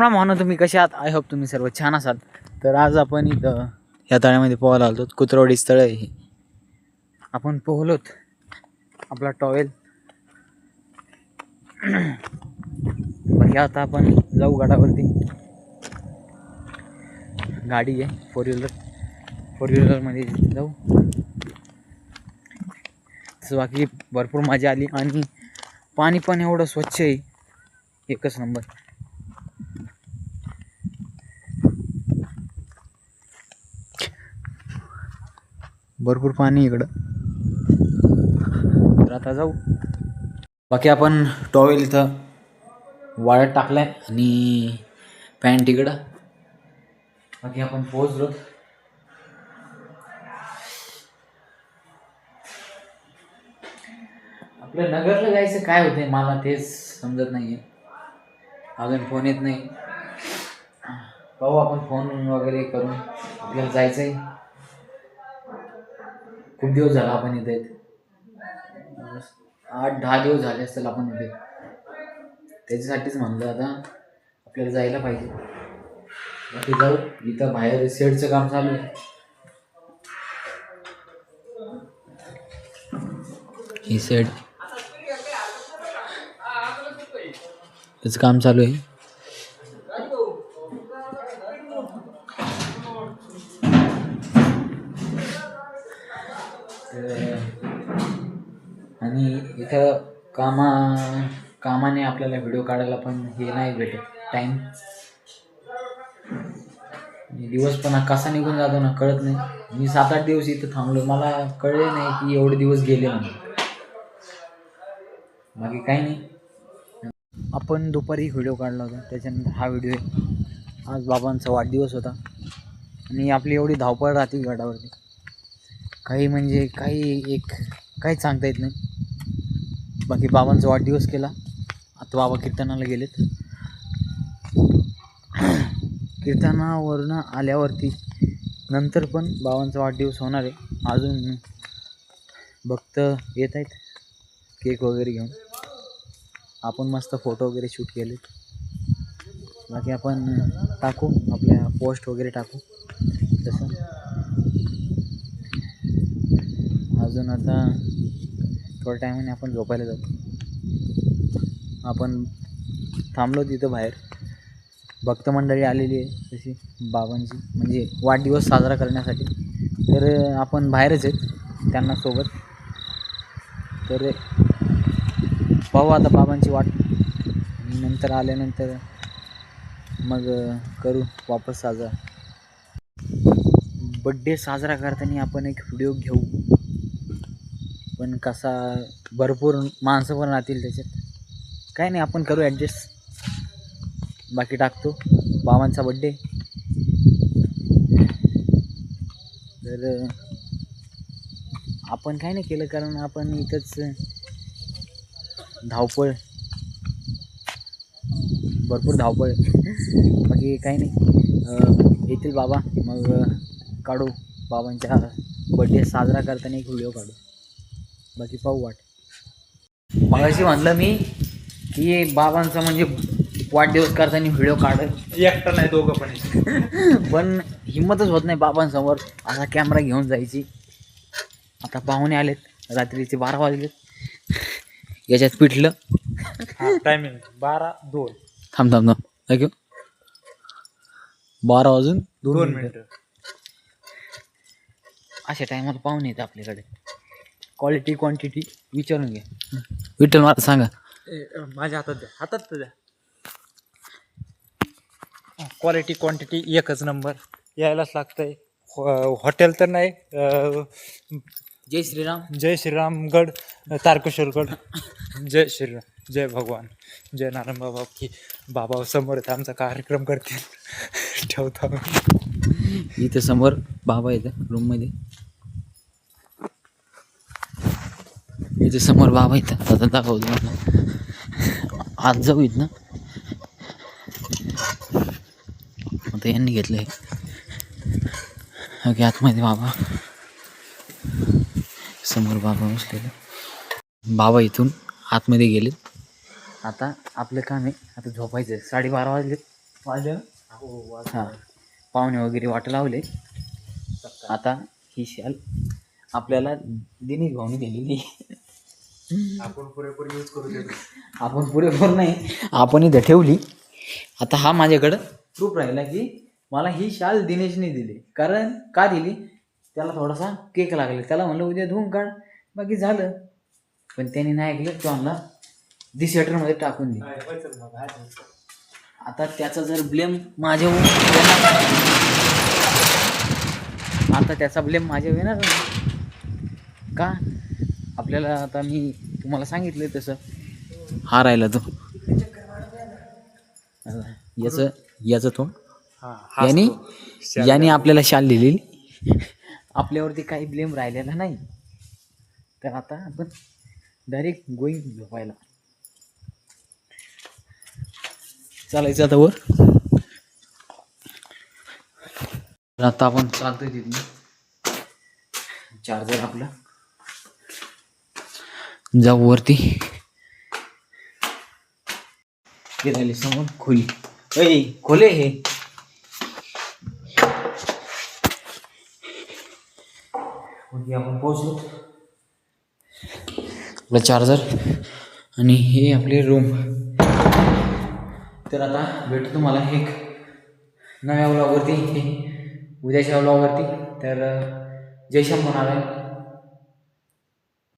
राम राम तुम्ही कसे आहात? आय होप तुम्ही सर्व छान असाल. तर आज आपण इथं या तळ्यामध्ये पोहायला आलो कुत्रवाडी स्थळ आहे हे. आपण पोहलोत. आपला टॉवेल. बाकी आता आपण जाऊ गाडावरती गाडी आहे फोर व्हीलर फोर व्हीलरमध्ये जाऊ. तसं बाकी भरपूर मजा आली. आणि पाणी पण एवढं स्वच्छ आहे. एकच नंबर भरपूर पाणी इकडं. तर आता जाऊ. बाकी आपण टॉवेल इथं वाळत टाकलाय आणि पॅन्ट इकडं. बाकी आपण पोहोचलो. आपल्या नगरला जायचं काय होतंय मला तेच समजत नाहीये. अजून फोन येत नाही. पाहू आपण फोन वगैरे करून. आपल्याला जायचंय. खूप दिवस झाला आपण इथे आठ दहा दिवस झाले असतील आपण इथे. त्याच्यासाठीच म्हणलं आता आपल्याला जायला पाहिजे. बाकी जाऊ इथं बाहेर शेडचं काम चालू आहे. ही शेड त्याचं काम चालू आहे. आणि इथं कामा कामाने आपल्याला व्हिडिओ काढायला पण हे नाही भेटत. टाईम दिवस पण कसा निघून जातो ना कळत नाही. मी सात आठ दिवस इथं थांबलो. मला कळले नाही की एवढे दिवस गेले म्हणून. बाकी काही नाही. आपण दुपारी व्हिडिओ काढला होता. त्याच्यानंतर हा व्हिडिओ आहे. आज बाबांचा वाढदिवस होता. आणि आपली एवढी धावपळ राहते गडावरती काही म्हणजे काही एक काहीच सांगता येत नाही. बाकी बाबांचा वाढदिवस केला. आता बाबा कीर्तनाला गेलेत. कीर्तनावरनं आल्यावरती नंतर पण बाबांचा वाढदिवस होणार आहे. अजून भक्त येत आहेत. केक वगैरे घेऊन. आपण मस्त फोटो वगैरे शूट केले बाकी आपण टाकू. आपल्या पोस्ट वगैरे टाकू. तसं. अजून आता थोड्या टायमाने आपण झोपायला जातो आपण थांबलो तिथं बाहेर. भक्त मंडळी आलेली आहे तशी बाबांची. म्हणजे वाढदिवस साजरा करण्यासाठी. तर आपण बाहेरच आहेत त्यांना सोबत. तर पाहू आता बाबांची वाट. नंतर आल्यानंतर मग करू वापस साजरा. बड्डे साजरा करताना आपण एक व्हिडिओ घेऊ. पण कसा भरपूर माणसं पण राहतील त्याच्यात. काय नाही आपण करू ॲडजस्ट बाकी टाकतो. बाबांचा बड्डे तर आपण काय नाही केलं कारण आपण इथंच धावपळ. भरपूर धावपळ. बाकी काही नाही. येतील बाबा. मग काढू. बाबांच्या बड्डे साजरा करताना एक व्हिडिओ काढू. बाकी पाहू वाट. मगाशी म्हणलं मी की बाबांचा म्हणजे वाढदिवस करताना व्हिडिओ काढ. एकटा नाही दोघं पण. पण हिंमतच होत नाही बाबांसमोर. असा कॅमेरा घेऊन जायची. आता पाहुणे आलेत. रात्रीचे बारा वाजलेत. याच्यात पिटलं हा टायमिंग बारा दोन. थांब थांब थांब. ऐकू बारा वाजून दोन दोन मिनिटं. अशा टायमाला पाहुणे येतात आपल्याकडे. क्वालिटी क्वांटिटी विचारून घ्या विठ्ठल मला सांगा. ए, माझ्या हातात द्या. हातात तर द्या. क्वालिटी क्वांटिटी एकच नंबर यायलाच लागतंय. हॉ- हॉटेल तर नाही अं, जय श्रीराम. जय श्रीरामगड तारकेश्वरगड. जय श्रीराम. जय भगवान. जय नारायण बाबा की बाबा समोर आहेत, आमचा कार्यक्रम करतील. ठेवतो. आम्ही. इथं समोर बाबा येतं रूममध्ये इथे समोर बाबा येतं आता दाखवतो आज जाऊ इथं आता यांनी घेतलं आहे ओके आतमध्ये बाबा. समोर बाबा बसलेले. बाबा इथून आतमध्ये गेलेत. आता आपलं काम आहे. आता झोपायचं आहे साडेबारा वाजले? वाजलं. हां. पाहुणे वगैरे वाट लावले. आता ही शाल आपल्याला दिनेश भाऊनी दिलेली. आपण पुरेपूर यूज करू देतो. आपण पुरेपूर नाही आपण इथं ठेवली. आता हा माझ्याकडं प्रूफ राहिला की मला ही शाल दिनेशने दिली. कारण का दिली? त्याला थोडासा केक लागला. त्याला म्हणलं उद्या धुवून काढ. बाकी झालं. पण त्याने नाही ऐकलं तो आणला. दी टाकून दिली. आता त्याचा जर ब्लेम येणार आता त्याचा ब्लेम माझ्यावर येणार. का? आपल्याला आता मी तुम्हाला सांगितलं तसं. हा राहिला तो. याचं याचं तो. हा यांनी यांनी आपल्याला शाल दिलेली. आपल्यावरती काही ब्लेम राहिलेला नाही. तर आता आपण डायरेक्ट गोईंग झोपायला. चालायचं आता वर. आता आपण चालतोय तिथून. चार्जर आपलं. जाऊ वरती. हे राहिले समोर खोली. ऐ खोले हे. आपण पोहोचलो. आपला चार्जर आणि हे आपले रूम तर आता भेटतो तुम्हाला एक नव्या व्लॉगवरती उद्याच्या व्लॉगवरती तर जय शंभर नारायण